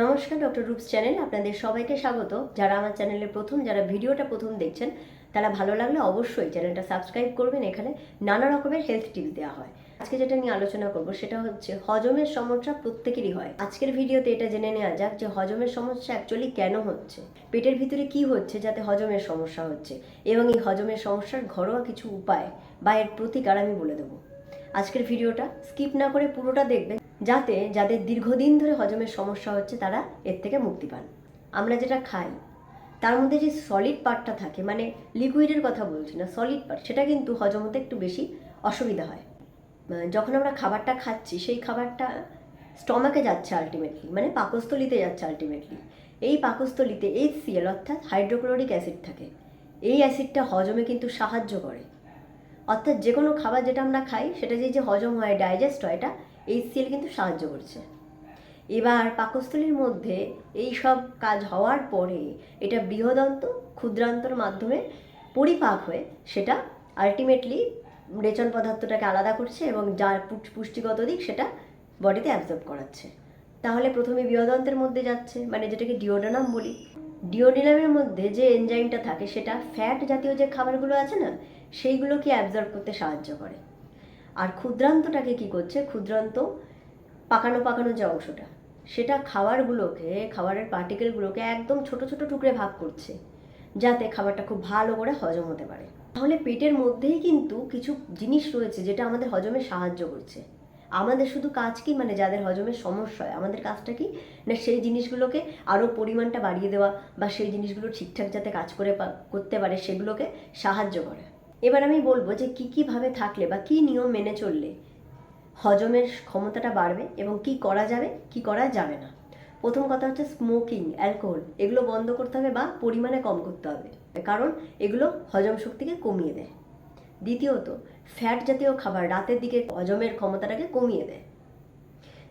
নমস্কার, doctor রূপস channel, আপনাদের সবাইকে স্বাগত। যারা আমার চ্যানেলে প্রথম, যারা ভিডিওটা প্রথম দেখছেন, তারা ভালো লাগলে অবশ্যই চ্যানেলটা সাবস্ক্রাইব করবেন। এখানে নানা রকমের হেলথ টিপস দেওয়া হয়। আজকে যেটা নিয়ে আলোচনা করব, সেটা হচ্ছে হজমের সমস্যা প্রত্যেকেরই হয়। আজকের ভিডিওতে এটা জেনে নেওয়া যাক যে হজমের সমস্যা অ্যাকচুয়ালি কেন হচ্ছে? পেটের ভিতরে কি হচ্ছে যাতে হজমের সমস্যা হচ্ছে? এবং এই হজমের সমস্যার ঘরোয়া কিছু উপায় বা এর প্রতিকার আমি বলে দেবো। আজকের ভিডিওটা স্কিপ না করে পুরোটা দেখবেন। যাতে যাদের দীর্ঘদিন ধরে হজমের সমস্যা হচ্ছে তারা এর থেকে মুক্তি পান। আমরা যেটা খাই, তার মধ্যে যে সলিড পার্টটা থাকে মানে লিকুইডের কথা বলছি না সলিড পার্ট সেটা কিন্তু হজম হতে একটু বেশি অসুবিধা হয়। যখন আমরা খাবারটা খাচ্ছি, সেই খাবারটা স্টমাকে যাচ্ছে আলটিমেটলি মানে পাকস্থলিতে যাচ্ছে আলটিমেটলি এই পাকস্থলিতে এইচ সিএল অর্থাৎ হাইড্রোক্লোরিক অ্যাসিড থাকে, এই অ্যাসিডটা হজমে কিন্তু সাহায্য করে। অর্থাৎ যে কোনো খাবার যেটা আমরা খাই, সেটা যে হজম হয় ডাইজেস্ট হয়, এটা এইচসিএল কিন্তু সাহায্য করছে। এবার পাকস্থলীর মধ্যে এই সব কাজ হওয়ার পরে এটা বৃহদন্ত, ক্ষুদ্রান্তর মাধ্যমে পরিপাক হয়ে সেটা আলটিমেটলি রেচন পদার্থটাকে আলাদা করছে এবং যার পুষ- পুষ্টিগত দিক সেটা বডিতে অ্যাবজর্ব করাচ্ছে। তাহলে প্রথমে বৃহদন্তের মধ্যে যাচ্ছে মানে যেটাকে ডিওডোনাম বলি। ডিওডিনামের মধ্যে যে এনজাইমটা থাকে সেটা ফ্যাট জাতীয় যে খাবারগুলো আছে না, সেইগুলোকে অ্যাবজর্ব করতে সাহায্য করে। আর ক্ষুদ্রান্তটাকে কি করছে? ক্ষুদ্রান্ত পাকানো পাকানো যে অংশটা, সেটা খাবারগুলোকে, খাবারের পার্টিকেলগুলোকে একদম ছোট ছোট টুকরে ভাগ করছে, যাতে খাবারটা খুব ভালো করে হজম হতে পারে। তাহলে পেটের মধ্যেই কিন্তু কিছু জিনিস রয়েছে যেটা আমাদের হজমে সাহায্য করছে। আমাদের শুধু কাজ কি? মানে যাদের হজমের সমস্যা হয়, আমাদের কাজটা কি? না সেই জিনিসগুলোকে আরও পরিমাণটা বাড়িয়ে দেওয়া বা সেই জিনিসগুলো ঠিকঠাক যাতে কাজ করে করতে পারে, সেগুলোকে সাহায্য করে। এবার আমি বলব যে কী কীভাবে থাকলে বা কী নিয়ম মেনে চললে হজমের ক্ষমতাটা বাড়বে এবং কি করা যাবে, কি করা যাবে না। প্রথম কথা হচ্ছে স্মোকিং অ্যালকোহল এগুলো বন্ধ করতে হবে বা পরিমাণে কম করতে হবে। কারণ এগুলো হজম শক্তিকে কমিয়ে দেয়। দ্বিতীয়ত ফ্যাট জাতীয় খাবার রাতের দিকে হজমের ক্ষমতাটাকে কমিয়ে দেয়।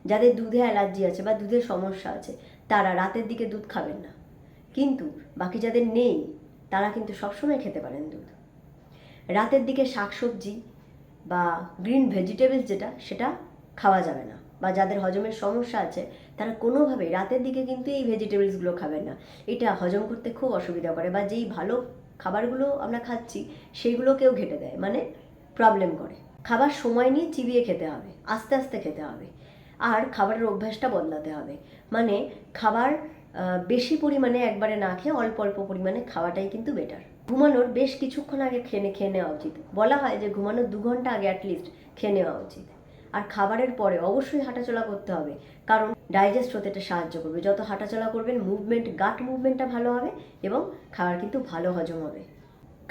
যাদের দুধে অ্যালার্জি আছে বা দুধের সমস্যা আছে, তারা রাতের দিকে দুধ খাবেন না। কিন্তু বাকি যাদের নেই, তারা কিন্তু সবসময় খেতে পারেন দুধ। রাতের দিকে শাকসবজি বা গ্রিন ভেজিটেবলস যেটা, সেটা খাওয়া যাবে না। বা যাদের হজমের সমস্যা আছে, তারা কোনোভাবেই রাতের দিকে কিন্তু এই ভেজিটেবলসগুলো খাবেন না। এটা হজম করতে খুব অসুবিধা করে বা যেই ভালো খাবারগুলো আমরা খাচ্ছি সেইগুলোকেও ঘেটে দেয় মানে প্রবলেম করে। খাবার সময় নিয়ে চিবিয়ে খেতে হবে, আস্তে আস্তে খেতে হবে। আর খাবারের অভ্যাসটা বদলাতে হবে। মানে খাবার বেশি পরিমাণে একবারে না খেয়ে অল্প অল্প পরিমাণে খাওয়াটাই কিন্তু বেটার ঘুমানোর বেশ কিছুক্ষণ আগে খেয়ে খেয়ে নেওয়া উচিত। বলা হয় যে ঘুমানোর দু ঘণ্টা আগে অ্যাটলিস্ট খেয়ে নেওয়া উচিত। আর খাবারের পরে অবশ্যই হাঁটাচলা করতে হবে, কারণ ডাইজেস্ট হতে এটা সাহায্য করবে। যত হাঁটাচলা করবেন মুভমেন্ট গাট মুভমেন্টটা ভালো হবে এবং খাবার কিন্তু ভালো হজম হবে।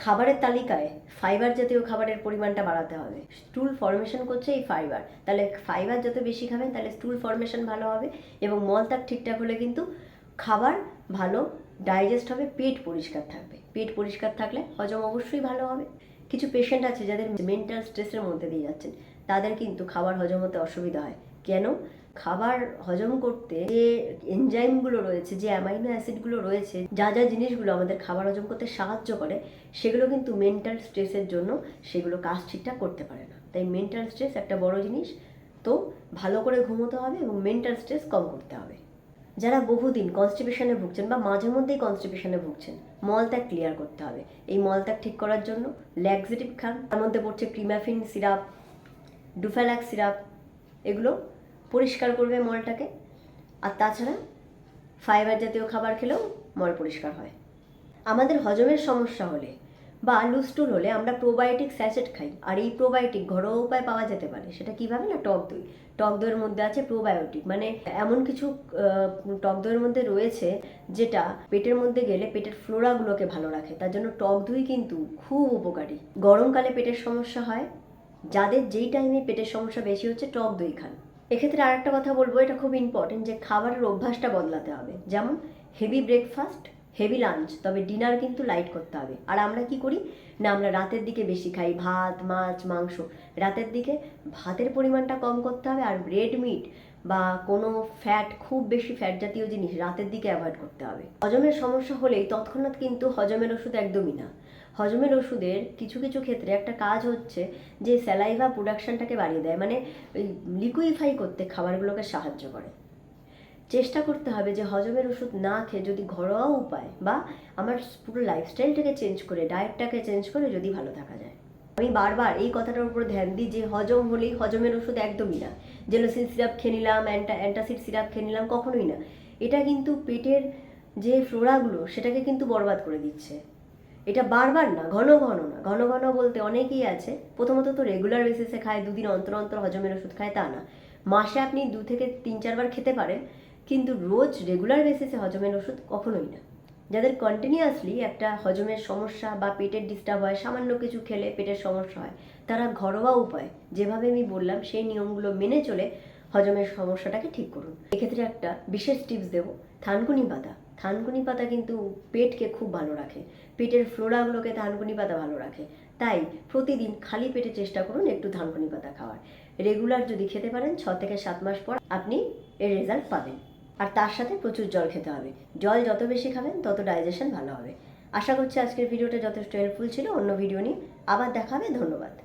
খাবারের তালিকায় ফাইবার জাতীয় খাবারের পরিমাণটা বাড়াতে হবে। স্টুল ফর্মেশন করছে এই ফাইবার তাহলে ফাইবার যত বেশি খাবেন, তাহলে স্টুল ফর্মেশন ভালো হবে এবং মলত্যাগ ঠিকঠাক হলে কিন্তু খাবার ভালো ডাইজেস্ট হবে, পেট পরিষ্কার থাকবে। পেট পরিষ্কার থাকলে হজম অবশ্যই ভালো হবে। কিছু পেশেন্ট আছে যাদের মেন্টাল স্ট্রেসের মধ্যে দিয়ে যাচ্ছেন। তাদের কিন্তু খাবার হজম হতে অসুবিধা হয়। কেন? খাবার হজম করতে যে এনজাইমগুলো রয়েছে, যে অ্যামাইনো অ্যাসিডগুলো রয়েছে, যা যা জিনিসগুলো আমাদের খাবার হজম করতে সাহায্য করে, সেগুলো কিন্তু মেন্টাল স্ট্রেসের জন্য সেগুলো কাজ ঠিকঠাক করতে পারে না। তাই মেন্টাল স্ট্রেস একটা বড় জিনিস। তো ভালো করে ঘুমোতে হবে এবং মেন্টাল স্ট্রেস কম করতে হবে। যারা বহুদিন কনস্টিপেশনে ভুগছেন বা মাঝে মধ্যেই কনস্টিপেশনে ভুগছেন মলত্যাগ ক্লিয়ার করতে হবে। এই মলত্যাগ ঠিক করার জন্য ল্যাক্সেটিভ খান, তার মধ্যে পড়ছে ক্রিমাফিন সিরাপ ডুফ্যালাক সিরাপ এগুলো পরিষ্কার করবে মলটাকে। আর তাছাড়া ফাইবার জাতীয় খাবার খেলেও মল পরিষ্কার হয়। আমাদের হজমের সমস্যা হলে বা লুস্টুল হলে আমরা প্রোবায়োটিক স্যাচেট খাই। আর এই প্রোবায়োটিক ঘরোয়া উপায় পাওয়া যেতে পারে। সেটা কীভাবে না টক দই। টক দইয়ের মধ্যে আছে প্রোবায়োটিক মানে এমন কিছু টক দইয়ের মধ্যে রয়েছে যেটা পেটের মধ্যে গেলে পেটের ফ্লোরাগুলোকে ভালো রাখে। তার জন্য টক দই কিন্তু খুব উপকারী। গরমকালে পেটের সমস্যা হয়। যাদের যেই টাইমে পেটের সমস্যা বেশি হচ্ছে টক দই খান। এক্ষেত্রে আরেকটা কথা বলব, এটা খুব ইম্পর্টেন্ট যে খাবারের অভ্যাসটা বদলাতে হবে। যেমন হেভি ব্রেকফাস্ট হেভি লাঞ্চ তবে ডিনার কিন্তু লাইট করতে হবে। আর আমরা কি করি? না, আমরা রাতের দিকে বেশি খাই। ভাত, মাছ, মাংস। রাতের দিকে ভাতের পরিমাণটা কম করতে হবে আর রেড মিট বা কোনো ফ্যাট খুব বেশি ফ্যাট জাতীয় জিনিস রাতের দিকে অ্যাভয়েড করতে হবে। হজমের সমস্যা হলেই তৎক্ষণাৎ কিন্তু হজমের ওষুধ একদমই না। হজমের ওষুধের কিছু কিছু ক্ষেত্রে একটা কাজ হচ্ছে যে স্যালাইভা প্রোডাকশনটাকে বাড়িয়ে দেয়। মানে লিকুইফাই করতে খাবারগুলোকে সাহায্য করে। চেষ্টা করতে হবে যে হজমের ওষুধ না খেয়ে যদি ঘরোয়া উপায় বা আমার পুরো লাইফস্টাইলটাকে চেঞ্জ করে ডায়েটটাকে চেঞ্জ করে যদি ভালো থাকা যায়। আমি বারবার এই কথাটার উপর ধ্যান দিই যে হজম হলেই হজমের ওষুধ একদমই না। জেলোসিন সিরাপ খেয়ে নিলাম অ্যান্টা অ্যান্টাসিড সিরাপ খেয়ে নিলাম, কখনোই না। এটা কিন্তু পেটের যে ফ্লোরাগুলো, সেটাকে কিন্তু বরবাদ করে দিচ্ছে। এটা বারবার না, ঘন ঘন না। ঘন ঘন বলতে অনেকেই আছে, প্রথমত তো রেগুলার বেসিসে খায়, দুদিন অন্তর অন্তর হজমের ওষুধ খায়, তা না। মাসে আপনি দু থেকে তিন, চারবার খেতে পারেন কিন্তু রোজ রেগুলার বেসিসে হজমের ওষুধ কখনোই না। যাদের কন্টিনিউয়াসলি একটা হজমের সমস্যা বা পেটের ডিস্টার্ব হয়, সামান্য কিছু খেলে পেটের সমস্যা হয়, তারা ঘরোয়া উপায়, যেভাবে আমি বললাম, সেই নিয়মগুলো মেনে চলে হজমের সমস্যাটাকে ঠিক করুন। এক্ষেত্রে একটা বিশেষ টিপস দেবো, থানকুনি পাতা। থানকুনি পাতা কিন্তু পেটকে খুব ভালো রাখে। পেটের ফ্লোরাগুলোকে থানকুনি পাতা ভালো রাখে। তাই প্রতিদিন খালি পেটে চেষ্টা করুন একটু থানকুনি পাতা খাওয়ার। রেগুলার যদি খেতে পারেন, ছ থেকে সাত মাস পর আপনি এর রেজাল্ট পাবেন। আর তার সাথে প্রচুর জল খেতে হবে। জল যত বেশি খাবেন, তত ডাইজেশন ভালো হবে। আশা করছি আজকের ভিডিওটা যথেষ্ট হেল্পফুল ছিল। অন্য ভিডিও নিয়ে আবার দেখা হবে। ধন্যবাদ।